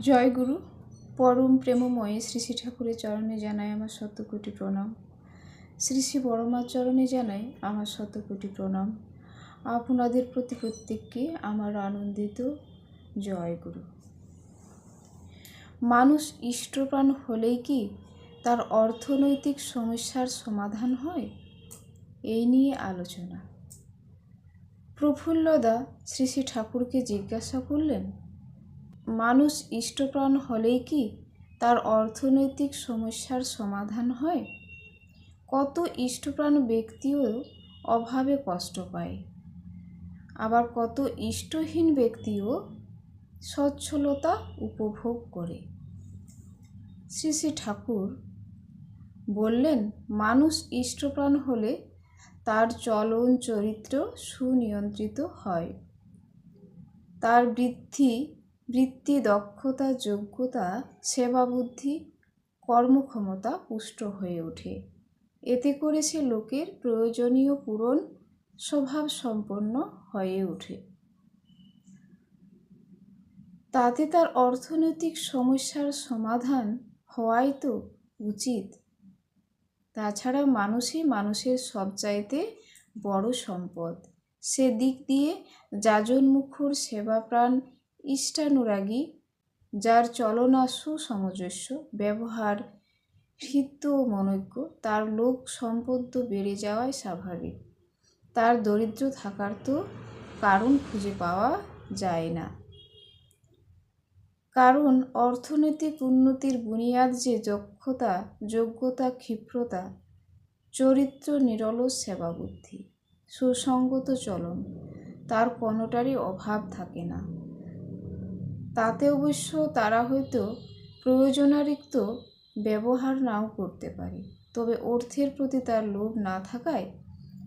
জয় গুরু, পরম প্রেমময় শ্রী শ্রী ঠাকুরের চরণে জানাই আমার শতকোটি প্রণাম। শ্রী শ্রী বড়মার চরণে জানাই আমার শতকোটি প্রণাম। আপনাদের প্রতি প্রত্যেককে আমার আনন্দিত জয় গুরু। মানুষ ইষ্টপ্রাণ হলেই কি তার অর্থনৈতিক সমস্যার সমাধান হয়? এই নিয়ে আলোচনা। প্রফুল্লদা শ্রী শ্রী ঠাকুরকে জিজ্ঞাসা করলেন মানুষ ইষ্টপ্রাণ হলেই কি তার অর্থনৈতিক সমস্যার সমাধান হয়? কত ইষ্টপ্রাণ ব্যক্তিও অভাবে কষ্ট পায়। আবার কত ইষ্টহীন ব্যক্তিও সচ্ছলতা উপভোগ করে। শ্রী শ্রী ঠাকুর বললেন, মানুষ ইষ্টপ্রাণ হলে তার চলন চরিত্র সুনিয়ন্ত্রিত হয়। তার বৃদ্ধি বৃত্তি, দক্ষতা, যোগ্যতা সেবা বুদ্ধি কর্মক্ষমতা পুষ্ট হয়ে ওঠে। এতে করে সে লোকের প্রয়োজনীয় পূরণ স্বভাব সম্পন্ন হয়ে ওঠে। তাতে তার অর্থনৈতিক সমস্যার সমাধান হওয়াই তো উচিত। তাছাড়া মানুষই মানুষের সবচাইতে বড় সম্পদ। সে দিক দিয়ে যাজনমুখর সেবাপ্রাণ ইষ্টানুরাগী, যার চলনা সুসামঞ্জস্য ব্যবহার হৃদ্য ও মনজ্ঞ তার লোক সম্পদ বেড়ে যাওয়াই স্বাভাবিক। তার দরিদ্র থাকার তো কারণ খুঁজে পাওয়া যায় না। কারণ অর্থনৈতিক উন্নতির বুনিয়াদ যে দক্ষতা, যোগ্যতা, ক্ষিপ্রতা, চরিত্র, নিরলস সেবা বুদ্ধি সুসঙ্গত চলন, তার কোনোটারই অভাব থাকে না। তাতে অবশ্য তারা হয়তো প্রয়োজনারিক্ত ব্যবহার নাও করতে পারে। তবে অর্থের প্রতি তার লোভ না থাকায়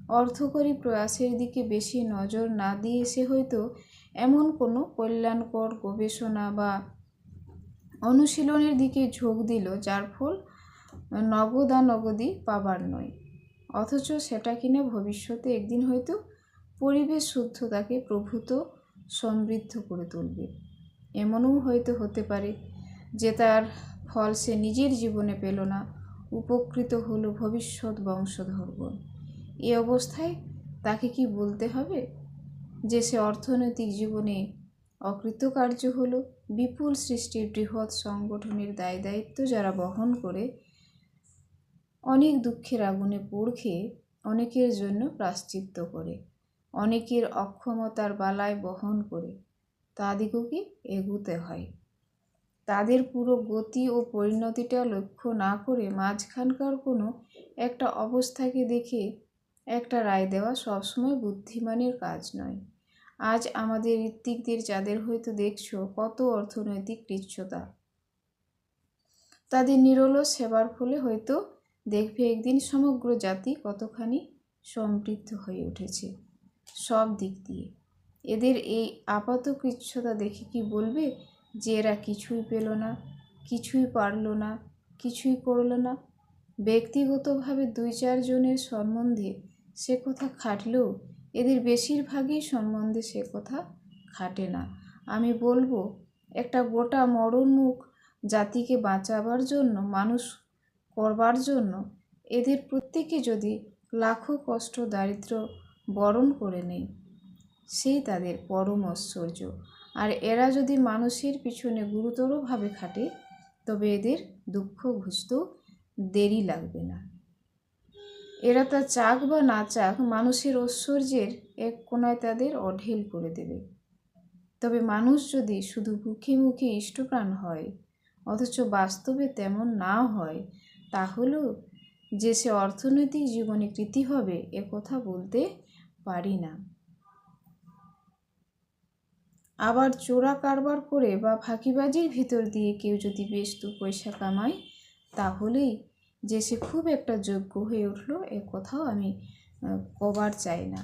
অর্থকরী প্রয়াসের দিকে বেশি নজর না দিয়ে সে হয়তো এমন কোনো কল্যাণকর গবেষণা বা অনুশীলনের দিকে ঝোঁক দিল, যার ফল নগদানগদি পাবার নয়। অথচ সেটা কিনা ভবিষ্যতে একদিন হয়তো পরিবেশ শুদ্ধতাকে প্রভূত সমৃদ্ধ করে তুলবে। এমনও হয়তো হতে পারে যে তার ফল সে নিজের জীবনে পেল না, উপকৃত হলো ভবিষ্যৎ বংশধরগণ। এ অবস্থায় তাকে কি বলতে হবে? যে সে অর্থনৈতিক জীবনে অকৃতকার্য হলো, বিপুল সৃষ্টির বৃহৎ সংগঠনের দায় দায়িত্ব যারা বহন করে, অনেক দুঃখের আগুনে পোড় খেয়ে অনেকের জন্য প্রাশ্চিত্য করে, অনেকের অক্ষমতার বালায় বহন করে। তাদিগকে এগুতে হয়। তাদের পুরো গতি ও পরিণতিটা লক্ষ্য না করে মাঝখানকার কোনো একটা অবস্থাকে দেখে একটা রায় দেওয়া সবসময় বুদ্ধিমানের কাজ নয়। আজ আমাদের ঋত্বিকদের যাদের হয়তো দেখছ, কত অর্থনৈতিক কৃচ্ছতা তাদের নিরলস সেবার ফলে হয়তো দেখবে একদিন সমগ্র জাতি কতখানি সমৃদ্ধ হয়ে উঠেছে, সব দিক দিয়ে। এদের এই আপাত কৃচ্ছতা দেখে কি বলবে? যে এরা কিছুই পেল না, কিছুই পারল না, কিছুই করল না। ব্যক্তিগতভাবে দুই চারজনের সম্বন্ধে সে কথা খাটলেও এদের বেশিরভাগই সম্বন্ধে সে কথা খাটে না। আমি বলব, একটা গোটা মরণমুখ জাতিকে বাঁচাবার জন্য, মানুষ করবার জন্য এদের প্রত্যেকে যদি লাখো কষ্ট দারিদ্র বরণ করে নেয়। সেই তাদের পরম ঐশ্বর্য। আর এরা যদি মানুষের পিছনে গুরুতরভাবে খাটে, তবে এদের দুঃখ ঘুষতেও দেরি লাগবে না। এরা তা চাক বা না চাক মানুষের ঐশ্বর্যের এক কোনায় তাদের অঢেল করে দেবে। তবে মানুষ যদি শুধু মুখে মুখে ইষ্টপ্রাণ হয়, অথচ বাস্তবে তেমন না হয় তাহলেও যে সে অর্থনৈতিক জীবনে কৃতি হবে, এ কথা বলতে পারি না। আবার চোরা কারবার করে বা ফাঁকিবাজির ভিতর দিয়ে কেউ যদি বেশ দু পয়সা কামায়, তাহলেই যে সে খুব একটা যোগ্য হয়ে উঠল, এ কথাও আমি কবার চাই না।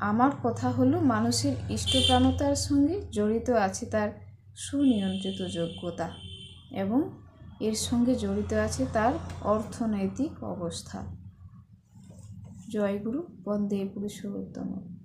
আমার কথা হলো, মানুষের ইষ্টপ্রাণতার সঙ্গে জড়িত আছে তার সুনিয়ন্ত্রিত যোগ্যতা এবং এর সঙ্গে জড়িত আছে তার অর্থনৈতিক অবস্থা। জয়গুরু, বন্দে পুরুষোত্তম।